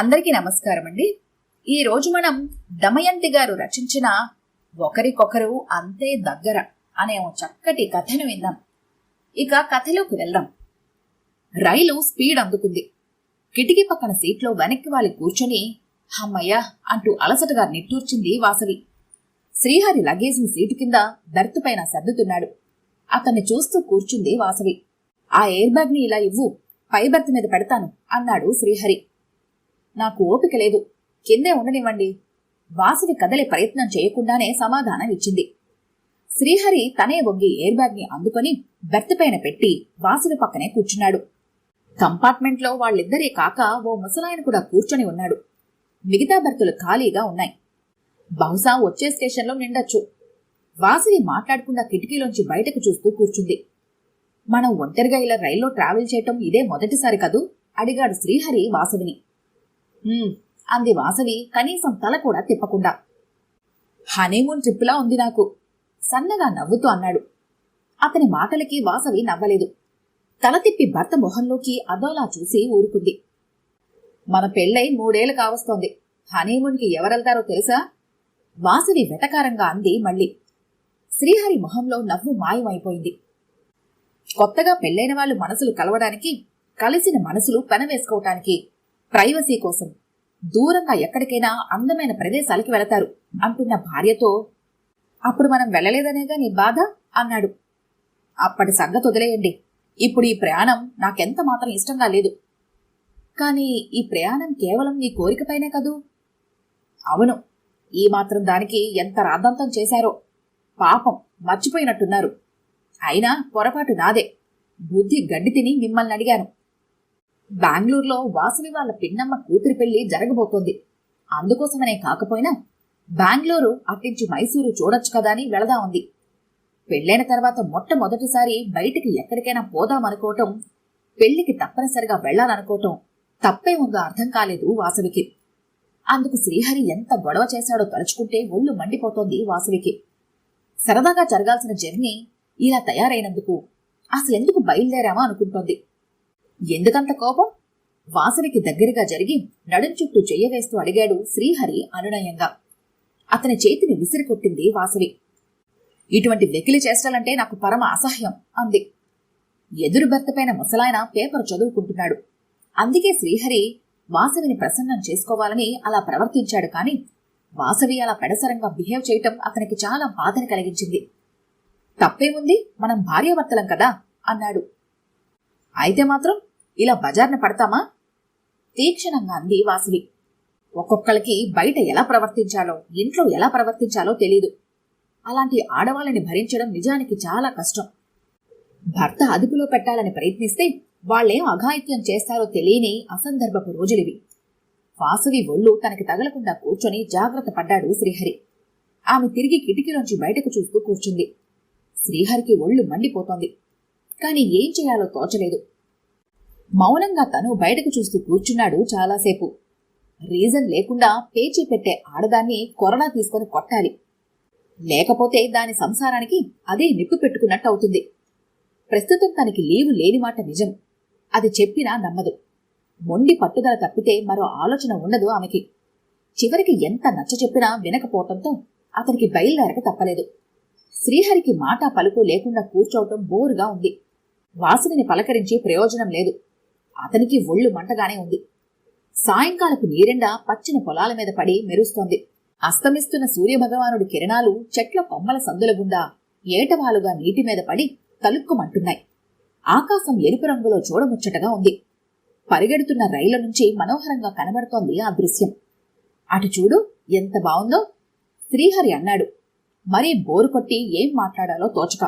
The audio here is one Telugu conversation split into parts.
అందరికీ నమస్కారం అండి. ఈ రోజు మనం దమయంతి గారు రచించిన ఒకరికొకరు అంతే దగ్గర అనే ఓ చక్కటి కథను విందాం. ఇక కథలోకి వెళ్దాం. రైలు స్పీడ్ అందుకుంది. కిటికీ పక్కన సీట్లో వెనక్కి వాలి కూర్చొని హమ్మయ్యా అంటూ అలసటగా నిట్టూర్చింది వాసవి. శ్రీహరి లగేజ్ని సీటు కింద బెర్త్ పైన సర్దుతున్నాడు. అతన్ని చూస్తూ కూర్చుంది వాసవి. ఆ ఎయిర్ బ్యాగ్ని ఇలా ఇవ్వు పై బెర్త్ మీద పెడతాను అన్నాడు శ్రీహరి. నాకు ఓపిక లేదు. కిందే ఉండనివ్వండి. వాసవి కదలే ప్రయత్నం చేయకుండానే సమాధానం ఇచ్చింది శ్రీహరి తనే ఒగ్గి ఎయిర్ బ్యాగ్ని అందుకొని బెర్త్ పైన పెట్టి వాసవి పక్కనే కూర్చున్నాడు. కంపార్ట్మెంట్లో వాళ్ళిద్దరే కాక ఓ ముసలాయన కూడా కూర్చొని ఉన్నాడు. మిగతా బెర్తులు ఖాళీగా ఉన్నాయి. బహుశా వచ్చే స్టేషన్లో నిండొచ్చు. వాసవి మాట్లాడకుండా కిటికీలోంచి బయటకు చూస్తూ కూర్చుంది. మనం ఒంటరిగా ఇలా రైల్లో ట్రావెల్ చేయటం ఇదే మొదటిసారి కదూ? అడిగాడు శ్రీహరి వాసవిని అంది వాసవి కనీసం తల కూడా తిప్పకుండా. హనీమూన్ ట్రిప్లా ఉంది నాకు సన్నగా నవ్వుతూ అన్నాడు. అతని మాటలకి వాసవి నవ్వలేదు. తల తిప్పి భర్త మొహంలోకి అదోలా చూసి ఊరుకుంది. మన పెళ్ళై మూడేళ్ళు కావస్తోంది. హనీమూన్కి ఎవరెళ్తారో తెలుసా? వాసవి వెటకారంగా అంది మళ్ళీ. శ్రీహరి మొహంలో నవ్వు మాయమైపోయింది. కొత్తగా పెళ్ళైన వాళ్ళు మనసులు కలవడానికి కలిసిన మనసులు పెనవేసుకోవటానికి ప్రైవసీ కోసం దూరంగా ఎక్కడికైనా అందమైన ప్రదేశాలకి వెళతారు అంటున్న భార్యతో అప్పుడు మనం వెళ్ళలేదనేగా నీ బాధ? అన్నాడు. అప్పటి సంగతి వదిలేయండి. ఇప్పుడు ఈ ప్రయాణం నాకెంత మాత్రం ఇష్టంగా లేదు. కానీ ఈ ప్రయాణం కేవలం నీ కోరికపైనే కదూ? అవును. ఈ మాత్రం దానికి ఎంత రాద్ధాంతం చేశారో. పాపం మర్చిపోయినట్టున్నారు. అయినా పొరపాటు నాదే. బుద్ధి గడ్డి తిని మిమ్మల్ని అడిగాను. బెంగళూరులో వాసవి వాళ్ళ పిన్నమ్మ కూతురి పెళ్ళి జరగబోతోంది. అందుకోసమనే కాకపోయినా బెంగళూరు అట్టించి మైసూరు చూడొచ్చు కదా అని వెళదా ఉంది. పెళ్ళైన తర్వాత మొట్టమొదటిసారి బయటికి ఎక్కడికైనా పోదామనుకోవటం పెళ్ళికి తప్పనిసరిగా వెళ్ళాలనుకోవటం తప్పే ఉందో అర్థం కాలేదు వాసవికి. అందుకు శ్రీహరి ఎంత గొడవ చేశాడో తలుచుకుంటే ఒళ్ళు మండిపోతోంది వాసవికి. సరదాగా జరగాల్సిన జర్నీ ఇలా తయారైనందుకు అసలు ఎందుకు బయలుదేరామా అనుకుంటోంది. ఎందుకంత కోపం? వాసవికి దగ్గరగా జరిగి నడుం చుట్టూ చెయ్యవేస్తూ అడిగాడు శ్రీహరి అనునయంగా. అతని చేతిని విసిరికొట్టింది వాసవి. ఇటువంటి వెకిలి చేష్టలంటే నాకు పరమ అసహ్యం అంది. ఎదురు భర్తపైన ముసలాయన పేపర్ చదువుకుంటున్నాడు. అందుకే శ్రీహరి వాసవిని ప్రసన్నం చేసుకోవాలని అలా ప్రవర్తించాడు కాని వాసవి అలా పెడసరంగా బిహేవ్ చేయటం అతనికి చాలా బాధని కలిగించింది. తప్పేముంది? మనం భార్యాభర్తలం కదా అన్నాడు. అయితే మాత్రం ఇలా బజార్న పడతామా? తీక్షణంగా అంది వాసవి ఒక్కొక్కరికి బయట ఎలా ప్రవర్తించాలో ఇంట్లో ఎలా ప్రవర్తించాలో తెలీదు. అలాంటి ఆడవాళ్ళని భరించడం నిజానికి చాలా కష్టం. భర్త అదుపులో పెట్టాలని ప్రయత్నిస్తే వాళ్ళేం అఘాయిత్యం చేస్తారో తెలియని అసందర్భపు రోజులివి. వాసవి ఒళ్ళు తనకి తగలకుండా కూర్చొని జాగ్రత్త పడ్డాడు శ్రీహరి. ఆమె తిరిగి కిటికీలోంచి బయటకు చూస్తూ కూర్చుంది. శ్రీహరికి ఒళ్ళు మండిపోతోంది. కాని ఏం చేయాలో తోచలేదు. మౌనంగా తను బయటకు చూస్తూ కూర్చున్నాడు చాలాసేపు. రీజన్ లేకుండా పేచీ పెట్టే ఆడదాన్ని కొరడా తీసుకొని కొట్టాలి. లేకపోతే దాని సంసారానికి అదే నిప్పు పెట్టుకున్నట్టు అవుతుంది. ప్రస్తుతం తనకి లీవు లేని మాట నిజం. అది చెప్పినా నమ్మదు. మొండి పట్టుదల తప్పితే మరో ఆలోచన ఉండదు ఆమెకి. చివరికి ఎంత నచ్చ చెప్పినా వినకపోవటంతో అతనికి బయలుదేరక తప్పలేదు. శ్రీహరికి మాట పలుకు లేకుండా కూర్చోవటం బోరుగా ఉంది. వాసుని పలకరించి ప్రయోజనం లేదు. అతనికి ఒళ్ళు మంటగానే ఉంది. సాయంకాలపు నీరెండా పచ్చని పొలాల మీద పడి మెరుస్తోంది. అస్తమిస్తున్న సూర్యభగవానుడి కిరణాలు చెట్ల కొమ్మల సందుల గుండా ఏటవాలుగా నీటి మీద పడి తలుక్కుమంటున్నాయి. ఆకాశం ఎరుపు రంగులో చూడముచ్చటగా ఉంది. పరిగెడుతున్న రైళ్ళ నుంచి మనోహరంగా కనబడుతోంది ఆ దృశ్యం. అటు చూడు ఎంత బావుందో! శ్రీహరి అన్నాడు. మరీ బోరు కొట్టి ఏం మాట్లాడాలో తోచక.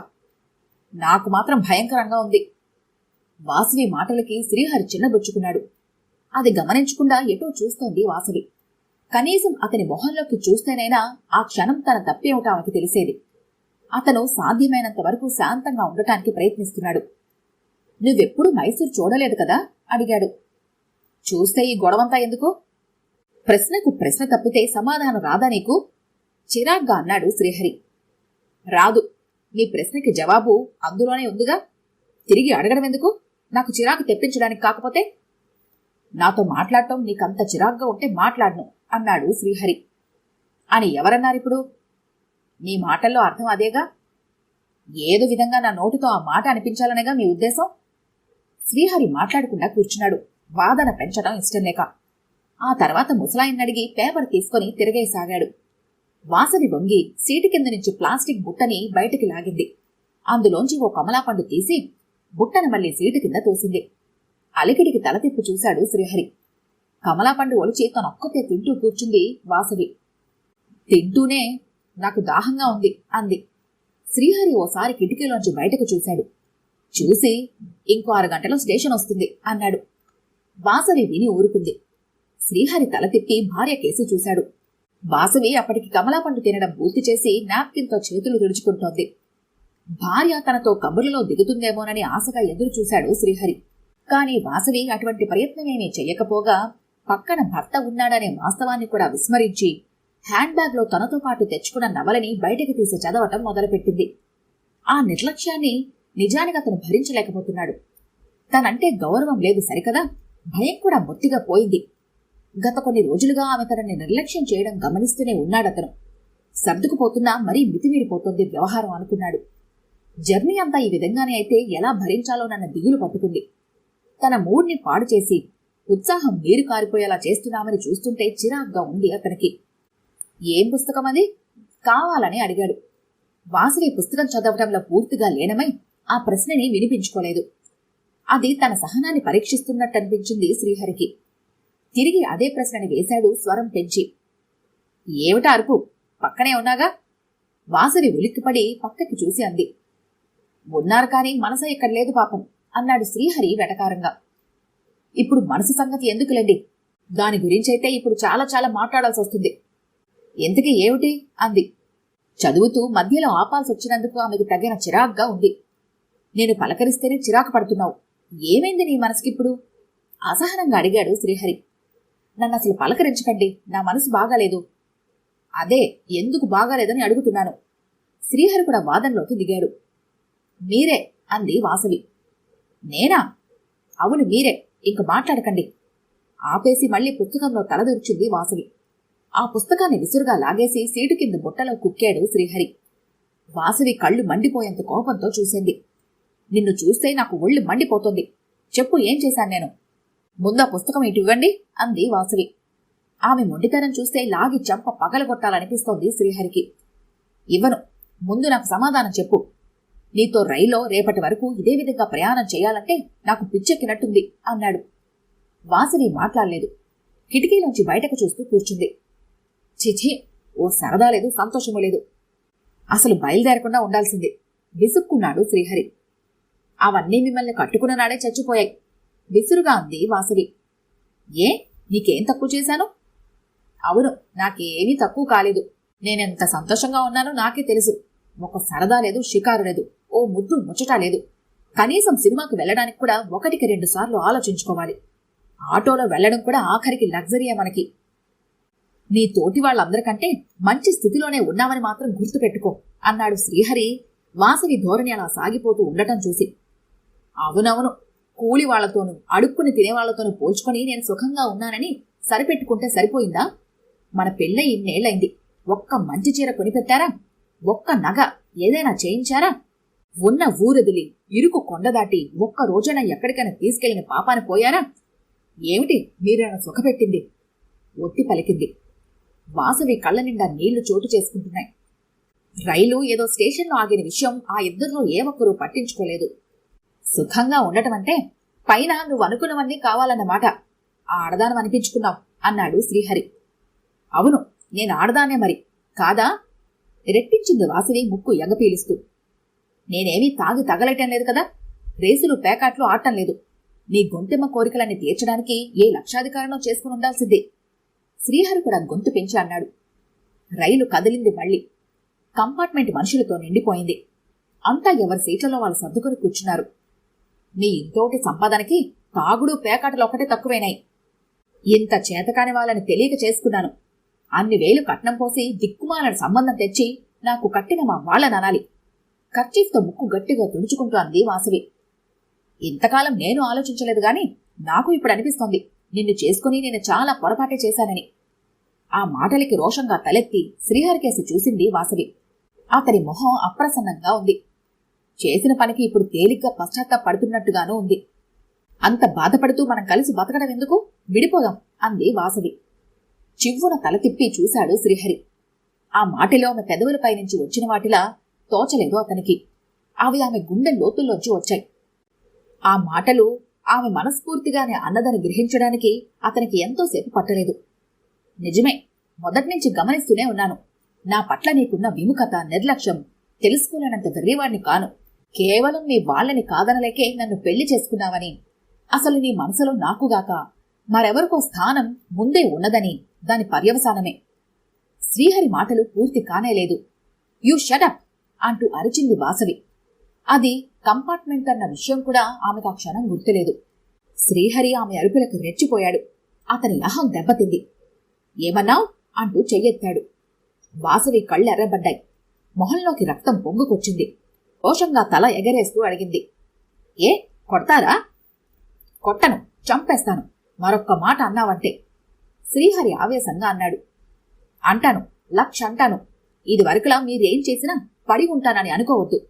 నాకు మాత్రం భయంకరంగా ఉంది. వాసవి మాటలకి శ్రీహరి చిన్నబుచ్చుకున్నాడు. అది గమనించకుండా ఎటో చూస్తోంది వాసవి. కనీసం అతని మొహంలోకి చూస్తేనైనా ఆ క్షణం తన తప్పేమిటో ఆమెకి తెలిసేది. అతను సాధ్యమైనంత వరకు శాంతంగా ఉండటానికి ప్రయత్నిస్తున్నాడు. నువ్వెప్పుడు మైసూర్ చూడలేదు కదా? అడిగాడు. చూస్తే ఈ గొడవంతా ఎందుకు? ప్రశ్నకు ప్రశ్న తప్పితే సమాధానం రాదా నీకు? చిరాగ్గా అన్నాడు శ్రీహరి. రాదు. నీ ప్రశ్నకి జవాబు అందులోనే ఉందిగా. తిరిగి అడగడం ఎందుకు నాకు చిరాకు తెప్పించడానికి కాకపోతే? నాతో మాట్లాడటం నీకంత చిరాగ్గా ఉంటే మాట్లాడను అన్నాడు శ్రీహరి. అని ఎవరన్నారిప్పుడు నీ మాటల్లో అర్థం అదేగా? ఏదో విధంగా నా నోటితో ఆ మాట అనిపించాలనేగా మీ ఉద్దేశం? శ్రీహరి మాట్లాడకుండా కూర్చున్నాడు. వాదన పెంచడం ఇష్టం లేక ఆ తర్వాత ముసలాయిన్నడిగి పేపర్ తీసుకొని తిరగేసాగాడు. వాసవి వంగి సీటు కింద నుంచి ప్లాస్టిక్ బుట్టని బయటికి లాగింది. అందులోంచి ఓ కమలాపండు తీసి బుట్టను మళ్ళీ సీటు కింద తోసింది. అలికిడికి తల తిప్పి చూశాడు శ్రీహరి. కమలాపండు ఒలిచి తనొక్కతే తింటూ కూర్చుంది వాసవి. తింటూనే నాకు దాహంగా ఉంది అంది. శ్రీహరి ఓసారి కిటికీలోంచి బయటకు చూశాడు. చూసి ఇంకో ఆరు గంటలో స్టేషన్ వస్తుంది అన్నాడు. వాసవి విని ఊరుకుంది. శ్రీహరి తల తిప్పి భార్య కేసి చూశాడు. వాసవి అప్పటికి కమలాపండు తినడం పూర్తి చేసి నాప్కిన్తో చేతులు తుడుచుకుంటోంది. భార్య తనతో కబుర్లలో దిగుతుందేమోనని ఆశగా ఎదురు చూశాడు శ్రీహరి. కాని వాసవి అటువంటి ప్రయత్నమేమీ చెయ్యకపోగా పక్కన భర్త ఉన్నాడనే వాస్తవాన్ని కూడా విస్మరించి హ్యాండ్ బ్యాగ్లో తనతో పాటు తెచ్చుకున్న నవలని బయటకు తీసి చదవటం మొదలుపెట్టింది. ఆ నిర్లక్ష్యాన్ని నిజానికి అతను భరించలేకపోతున్నాడు. తనంటే గౌరవం లేదు సరికదా? భయం కూడా మొత్తిగా పోయింది. గత కొన్ని రోజులుగా ఆమె తనని నిర్లక్ష్యం చేయడం గమనిస్తూనే ఉన్నాడతను. సర్దుకుపోతున్నా మరీ మితిమీరిపోతుంది వ్యవహారం అనుకున్నాడు. జర్నీ అంతా ఈ విధంగానే అయితే ఎలా భరించాలో నన్న దిగులు పట్టుకుంది. తన మూడ్ని పాడు చేసి ఉత్సాహం నీరు కారిపోయేలా చేస్తున్నామని చూస్తుంటే చిరాగ్గా ఉంది అతనికి. ఏం పుస్తకం అది? కావాలని అడిగాడు. వాసవి పుస్తకం చదవటంలో పూర్తిగా లేనమై ఆ ప్రశ్నని వినిపించుకోలేదు. అది తన సహనాన్ని పరీక్షిస్తున్నట్టు అనిపించింది శ్రీహరికి. తిరిగి అదే ప్రశ్నని వేశాడు స్వరం పెంచి. ఏమిటా అరుపు? పక్కనే ఉన్నాగా? వాసవి ఉలిక్కిపడి పక్కకి చూసి అంది. ఉన్నారు కానీ మనసు ఇక్కడ లేదు పాపం అన్నాడు శ్రీహరి వెటకారంగా. ఇప్పుడు మనసు సంగతి ఎందుకులేండి? దాని గురించైతే ఇప్పుడు చాలా చాలా మాట్లాడాల్సి వస్తుంది. ఎందుకు ఏమిటి? అంది. చదువుతూ మధ్యలో ఆపాల్సి వచ్చినందుకు ఆమెకు తగిన చిరాగ్గా ఉంది. నేను పలకరిస్తేనే చిరాకు పడుతున్నావు. ఏమైంది నీ మనసుకిప్పుడు? అసహనంగా అడిగాడు శ్రీహరి. నన్ను అసలు పలకరించకండి నా మనసు బాగాలేదు. అదే ఎందుకు బాగాలేదని అడుగుతున్నాను. శ్రీహరి కూడా వాదనలోకి దిగాడు. మీరే అంది వాసవి. నేనా? అవును మీరే. ఇంక మాట్లాడకండి. ఆపేసి మళ్ళీ పుస్తకంలో తలదూర్చింది వాసవి. ఆ పుస్తకాన్ని విసురుగా లాగేసి సీటు కింద బుట్టలో కుక్కాడు శ్రీహరి. వాసవి కళ్ళు మండిపోయేంత కోపంతో చూసింది. నిన్ను చూస్తే నాకు ఒళ్ళు మండిపోతుంది. చెప్పు ఏం చేశాను నేను? ముందా పుస్తకం ఇటు ఇవ్వండి అంది వాసవి. ఆమె మొండితనం చూస్తే లాగి చంప పగలగొట్టాలనిపిస్తోంది శ్రీహరికి. ఇవ్వను. ముందు నాకు సమాధానం చెప్పు. నీతో రైల్లో రేపటి వరకు ఇదే విధంగా ప్రయాణం చేయాలంటే నాకు పిచ్చెక్కినట్టుంది అన్నాడు. వాసవి మాట్లాడలేదు. కిటికీలోంచి బయటకు చూస్తూ కూర్చుంది. చిచి ఓ సరదా లేదు సంతోషము లేదు. అసలు బయలుదేరకుండా ఉండాల్సింది విసుక్కున్నాడు శ్రీహరి. అవన్నీ మిమ్మల్ని కట్టుకున్న నాడే చచ్చిపోయాయి విసురుగా అంది వాసవి ఏ నీకేం తక్కువ చేశాను? అవును నాకేమీ తక్కువ కాలేదు. నేనెంత సంతోషంగా ఉన్నానో నాకే తెలుసు. ఒక సరదా లేదు షికారు లేదు. ముద్దు ముచ్చటా లేదు. కనీసం సినిమాకు వెళ్ళడానికి కూడా ఒకటికి రెండు సార్లు ఆలోచించుకోవాలి. ఆటోలో వెళ్ళడం కూడా ఆఖరికి లగ్జరీయే మనకి. నీ తోటి వాళ్ళందరికంటే మంచి స్థితిలోనే ఉన్నామని మాత్రం గుర్తుపెట్టుకో అన్నాడు శ్రీహరి వాసవి ధోరణి అలా సాగిపోతూ ఉండటం చూసి. అవునవును కూలి వాళ్ళతోనూ అడుక్కుని తినేవాళ్ళతోనూ పోల్చుకొని నేను సుఖంగా ఉన్నానని సరిపెట్టుకుంటే సరిపోయిందా? మన పెళ్ళై ఇన్నేళ్ళైంది ఒక్క మంచి చీర కొనిపెట్టారా? ఒక్క నగ ఏదైనా చేయించారా? ఉన్న ఊరదిలి ఇరుకు కొండ దాటి ఒక్క రోజున ఎక్కడికైనా తీసుకెళ్ళిన పాపాన పోయారా? ఏమిటి మీరేనా సుఖపెట్టింది? ఒత్తి పలికింది. వాసవి కళ్ళ నిండా నీళ్ళు చోటు చేసుకుంటున్నాయి. రైలు ఏదో స్టేషన్లో ఆగిన విషయం ఆ ఇద్దరిలో ఏ ఒక్కరూ పట్టించుకోలేదు. సుఖంగా ఉండటం అంటే పైన నువ్వు అనుకున్నవన్నీ కావాలన్నమాట. ఆ ఆడదానం అనిపించుకున్నావు అన్నాడు శ్రీహరి. అవును నేను ఆడదానే మరి. కాదా? రెట్టించింది వాసవి ముక్కు ఎగపీలుస్తూ. నేనేమీ తాగి తగలటం లేదు కదా? రేసులు పేకాట్లు ఆడటం లేదు. నీ గొంతెమ్మ కోరికలన్నీ తీర్చడానికి ఏ లక్షాధికారంలో చేసుకుని ఉండాల్సిందే. శ్రీహరి కూడా గొంతు పెంచి అన్నాడు. రైలు కదిలింది మళ్ళీ. కంపార్ట్మెంట్ మనుషులతో నిండిపోయింది. అంతా ఎవరి సీట్లలో వాళ్ళు సర్దుకొని కూర్చున్నారు. నీ ఇంతోటి సంపాదనకి తాగుడు పేకాటలు ఒక్కటే తక్కువైనాయి. ఇంత చేతకాని వాళ్ళని తెలియక చేసుకున్నాను. అన్ని వేలు కట్నం పోసి దిక్కుమాలని సంబంధం తెచ్చి నాకు కట్టిన మా వాళ్ళననాలి కర్చీఫ్తో ముక్కు గట్టిగా తుడుచుకుంటూ అంది వాసవి. ఇంతకాలం నేను ఆలోచించలేదు గాని నాకు ఇప్పుడు అనిపిస్తోంది. నిన్ను చేసుకుని నేను చాలా పొరపాటే చేశానని. ఆ మాటలకి రోషంగా తలెత్తి శ్రీహరికేసి చూసింది వాసవి. అతని మొహం అప్రసన్నంగా ఉంది. చేసిన పనికి ఇప్పుడు తేలిగ్గా పశ్చాత్తాపడుతున్నట్టుగానూ ఉంది. అంత బాధపడుతూ మనం కలిసి బతకడం ఎందుకు? విడిపోదాం అంది వాసవి. చివ్వున తల తిప్పి చూశాడు శ్రీహరి. ఆ మాటలో ఆమె పెదవులపై నుంచి వచ్చిన వాటిలా తోచలేదు అతనికి. అవి ఆమె గుండె లోతుల్లోంచి వచ్చాయి. ఆ మాటలు ఆమె మనస్ఫూర్తిగానే అన్నదని గ్రహించడానికి అతనికి ఎంతోసేపు పట్టలేదు. నిజమే మొదట్నుంచి గమనిస్తూనే ఉన్నాను. నా పట్ల నీకున్న విముఖత నిర్లక్ష్యం తెలుసుకోలేనంత వెర్రివాణ్ణి కాను. కేవలం మీ వాళ్ళని కాదనలేకే నన్ను పెళ్ళి చేసుకున్నావని. అసలు నీ మనసులో నాకుగాక మరెవరికో స్థానం ముందే ఉన్నదని దాని పర్యవసానమే. శ్రీహరి మాటలు పూర్తి కానేలేదు. You shut up! అంటూ అరిచింది వాసవి. అది కంపార్ట్మెంట్ అన్న విషయం కూడా ఆమెకు ఆ క్షణం గుర్తులేదు. శ్రీహరి ఆమె అరుపులకు రెచ్చిపోయాడు. అతని అహం దెబ్బతింది. ఏమన్నావు అంటూ చెయ్యెత్తాడు. వాసవి కళ్ళెర్రబడ్డాయి మొహంలోకి రక్తం పొంగుకొచ్చింది. కోశంగా తల ఎగరేస్తూ అడిగింది. ఏ కొడతారా? కొట్టను చంపేస్తాను. మరొక్క మాట అన్నావంటే. శ్రీహరి ఆవేశంగా అన్నాడు. అంటాను లక్ష అంటాను. ఇది వరకులా మీరేం చేసినా పడి ఉంటానని అనుకోవద్దు.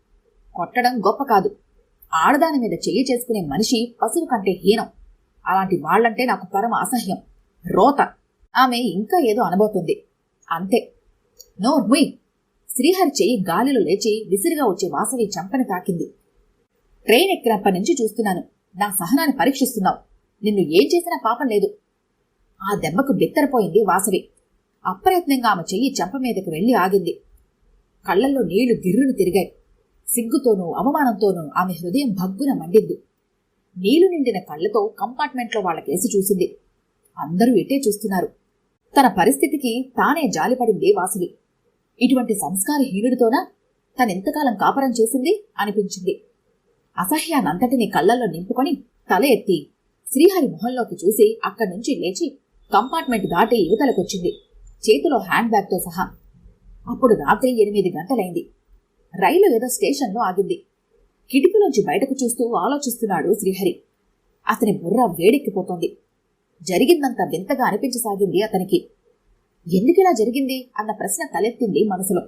కొట్టడం గొప్ప కాదు. ఆడదాని మీద చెయ్యి చేసుకునే మనిషి పశువు కంటే హీనం. అలాంటి వాళ్ళంటే నాకు పరమ అసహ్యం. రోత. ఆమె ఇంకా ఏదో అనబోతుంది. అంతే. నో ముయ్ శ్రీహరి చెయ్యి గాలిలో లేచి విసిరిగా వచ్చే వాసవి చంపని తాకింది. ట్రైన్ ఎక్కినప్పటి నుంచి చూస్తున్నాను. నా సహనాన్ని పరీక్షిస్తున్నావు. నిన్ను ఏం చేసినా పాపం లేదు. ఆ దెబ్బకు బిత్తరపోయింది వాసవి. అప్రయత్నంగా ఆమె చెయ్యి చెంప మీదకు వెళ్ళి ఆగింది. కళ్ళల్లో నీళ్ళు గిర్రును తిరిగాయి. సిగ్గుతోనూ అవమానంతోనూ ఆమె హృదయం భగ్గున మండింది. నీళ్ళు నిండిన కళ్ళతో కంపార్ట్మెంట్లో వాళ్ళకేసి చూసింది. అందరూ ఎటే చూస్తున్నారు. తన పరిస్థితికి తానే జాలిపడింది వాసులి ఇటువంటి సంస్కారహీనుడితోనా? తనెంతకాలం కాపరం చేసింది? అనిపించింది. అసహ్యానంతటిని కళ్ళల్లో నింపుకొని తల ఎత్తి శ్రీహరి మొహంలోకి చూసి అక్కడి నుంచి లేచి కంపార్ట్మెంట్ దాటి యువతలకొచ్చింది. చేతిలో హ్యాండ్ బ్యాగ్తో సహా అప్పుడు రాత్రి ఎనిమిది గంటలైంది. రైలు ఏదో స్టేషన్లో ఆగింది. కిటికీలోంచి బయటకు చూస్తూ ఆలోచిస్తున్నాడు శ్రీహరి. అతని బుర్ర వేడెక్కిపోతోంది. జరిగిందంతా వింతగా అనిపించసాగింది అతనికి. ఎందుకిలా జరిగింది అన్న ప్రశ్న తలెత్తింది మనసులో.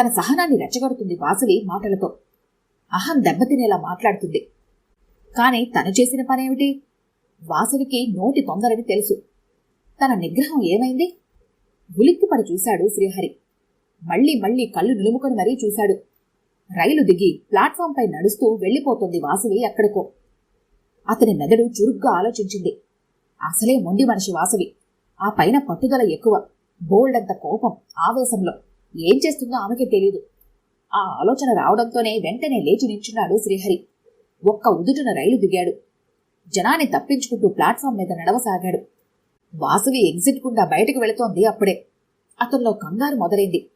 తన సహనాన్ని రెచ్చగొడుతుంది వాసవి మాటలతో. అహం దెబ్బతినేలా మాట్లాడుతుంది. కాని తను చేసిన పనేమిటి? వాసవికి నోటి తొందరని తెలుసు. తన నిగ్రహం ఏమైంది? ఉలిక్కిపడి చూశాడు శ్రీహరి. మళ్ళీ మళ్ళీ కళ్ళు నిలుముకొని మరీ చూశాడు. రైలు దిగి ప్లాట్ఫాంపై నడుస్తూ వెళ్ళిపోతుంది వాసవి ఎక్కడికో. అతని మెదడు చురుగ్గా ఆలోచించింది. అసలే మొండి మనిషి వాసవి ఆ పైన పట్టుదల ఎక్కువ. బోల్డంత కోపం ఆవేశంలో. ఏం చేస్తుందో ఆమెకే తెలియదు ఆ ఆలోచన రావడంతోనే వెంటనే లేచి నించున్నాడు శ్రీహరి. ఒక్క ఉదుటున రైలు దిగాడు. జనాన్ని తప్పించుకుంటూ ప్లాట్ఫామ్ మీద నడవసాగాడు. వాసవి ఎగ్జిట్ గుండా బయటకు వెళుతోంది అప్పుడే. అతనిలో కంగారు మొదలైంది.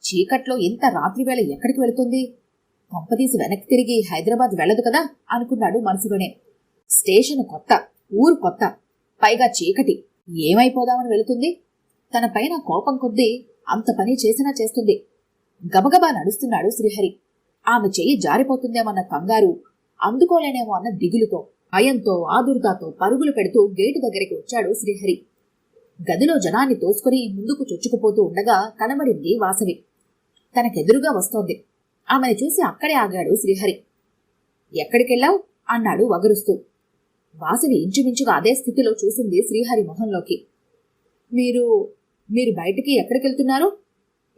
చీకట్లో ఇంత రాత్రివేళ ఎక్కడికి వెళుతుంది? కొంపదీసి వెనక్కి తిరిగి హైదరాబాద్ వెళ్ళదు కదా? అనుకున్నాడు మనసులోనే. స్టేషన్ కొత్త ఊరు కొత్త. పైగా చీకటి. ఏమైపోదామని వెళుతుంది? తన పైన కోపం కొద్దీ అంత పని చేసినా చేస్తుంది. గబగబా నడుస్తున్నాడు శ్రీహరి. ఆమె చెయ్యి జారిపోతుందేమన్న కంగారు అందుకోలేనేమో అన్న దిగులుతో భయంతో ఆదుర్దాతో పరుగులు పెడుతూ గేటు దగ్గరికి వచ్చాడు శ్రీహరి. గదిలో జనాన్ని తోసుకుని ముందుకు చొచ్చుకుపోతూ ఉండగా కనబడింది వాసవి. తనకెదురుగా వస్తోంది. ఆమెను చూసి అక్కడే ఆగాడు శ్రీహరి. ఎక్కడికెళ్ళావు? అన్నాడు వగరుస్తూ. వాసవి ఇంచుమించుగా అదే స్థితిలో చూసింది శ్రీహరి మొహంలోకి. మీరు మీరు బయటికి ఎక్కడికెళ్తున్నారు?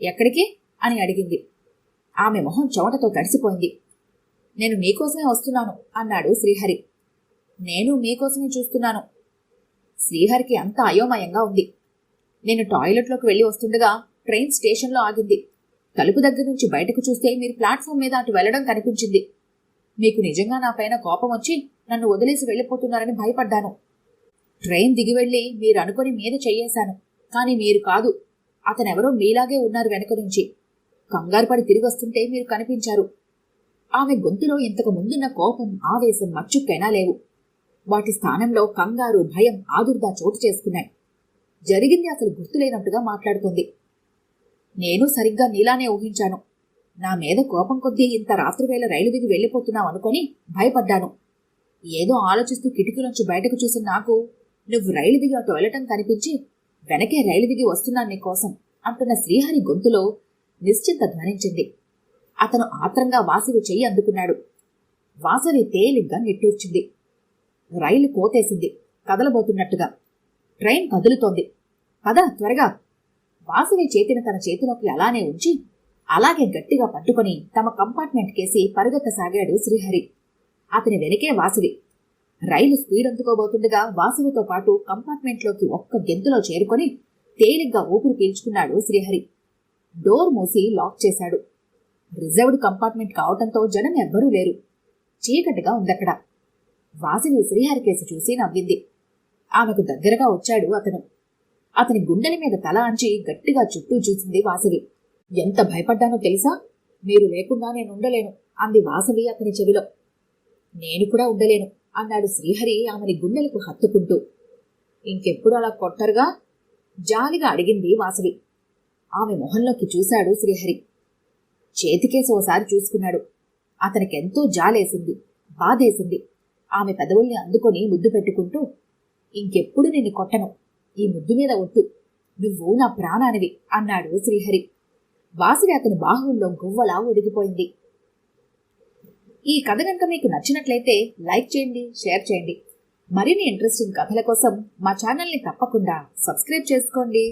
ఎక్కడికి? అని అడిగింది. ఆమె మొహం చెమటతో తడిసిపోయింది. నేను మీకోసమే వస్తున్నాను అన్నాడు శ్రీహరి. నేను మీకోసమే చూస్తున్నాను. శ్రీహరికి అంత అయోమయంగా ఉంది. నేను టాయిలెట్లోకి వెళ్ళి వస్తుండగా ట్రైన్ స్టేషన్లో ఆగింది. తలుపు దగ్గర నుంచి బయటకు చూస్తే మీరు ప్లాట్ఫామ్ మీద అటు వెళ్ళడం కనిపించింది. మీకు నిజంగా నా పైన కోపం వచ్చి నన్ను వదిలేసి వెళ్ళిపోతున్నారని భయపడ్డాను. ట్రైన్ దిగి వెళ్ళి మీరు అనుకుని మీద చెయ్యేశాను కానీ మీరు కాదు అతనెవరో మీలాగే ఉన్నారు వెనక నుంచి. కంగారు పడి తిరిగి వస్తుంటే మీరు కనిపించారు. ఆమె గొంతులో ఇంతకు ముందున్న కోపం ఆవేశం మచ్చుక్కైనా లేవు. వాటి స్థానంలో కంగారు భయం ఆదుర్దా చోటు చేసుకున్నాయి. జరిగింది అసలు గుర్తులేనట్టుగా మాట్లాడుతుంది. నేను సరిగ్గా నీలానే ఊహించాను. నా మీద కోపం కొద్దీ ఇంత రాత్రివేళ రైలు దిగి వెళ్ళిపోతున్నాం అనుకొని భయపడ్డాను. ఏదో ఆలోచిస్తూ కిటికీలోంచి బయటకు చూసిన నాకు నువ్వు రైలు దిగి అటు వెళ్ళటం కనిపించి వెనకే రైలు దిగి వస్తున్నాను నీకోసం అంటున్న శ్రీహరి గొంతులో నిశ్చింత ధ్వనించింది. అతను ఆత్రంగా వాసవి చెయ్యి అందుకున్నాడు. వాసవి తేలిగ్గా నిట్టూర్చింది. రైలు కోతేసింది. కదలబోతున్నట్టుగా. ట్రైన్ కదులుతోంది. పద త్వరగా వాసుని చేతిని తన చేతిలోకి అలానే ఉంచి అలాగే గట్టిగా పట్టుకొని తమ కంపార్ట్మెంట్ కేసి పరుగెత్తసాగాడు శ్రీహరి. అతని వెనకే వాసవి. రైలు స్పీడ్ అందుకోబోతుండగా వాసువితో పాటు కంపార్ట్మెంట్లోకి ఒక్క గెంతులో చేరుకొని తేలిగ్గా ఊపిరి పీల్చుకున్నాడు శ్రీహరి. డోర్ మూసి లాక్ చేశాడు. రిజర్వ్డ్ కంపార్ట్మెంట్ కావటంతో జనం ఎవ్వరూ లేరు. చీకటిగా ఉందక్కడ. వాసువి శ్రీహరి కేసి చూసి నవ్వింది. ఆమెకు దగ్గరగా వచ్చాడు అతను. అతని గుండెల మీద తల అంచి గట్టిగా చుట్టూ చూసింది వాసవి. ఎంత భయపడ్డానో తెలుసా? మీరు లేకుండా నేను ఉండలేను అంది వాసవి అతని చెవిలో. నేను కూడా ఉండలేను అన్నాడు శ్రీహరి ఆమెని గుండెలకు హత్తుకుంటూ. ఇంకెప్పుడు అలా కొట్టరుగా? జాలిగా అడిగింది వాసవి. ఆమె మొహంలోకి చూశాడు శ్రీహరి. చేతికేసి ఓసారి చూసుకున్నాడు. అతనికెంతో జాలేసింది బాధేసింది. ఆమె పెదవుల్ని అందుకొని ముద్దు పెట్టుకుంటూ ఇంకెప్పుడు నిన్ను కొట్టను ఈ ముద్దు మీద ఒట్టు. నువ్వు నా ప్రాణానివి అన్నాడు శ్రీహరి. వాసుడి అతని బాహువుల్లో గువ్వలా ఒదిగిపోయింది. ఈ కథ కనుక మీకు నచ్చినట్లయితే లైక్ చేయండి షేర్ చేయండి. మరిన్ని ఇంట్రెస్టింగ్ కథల కోసం మా ఛానల్ని తప్పకుండా సబ్స్క్రైబ్ చేసుకోండి.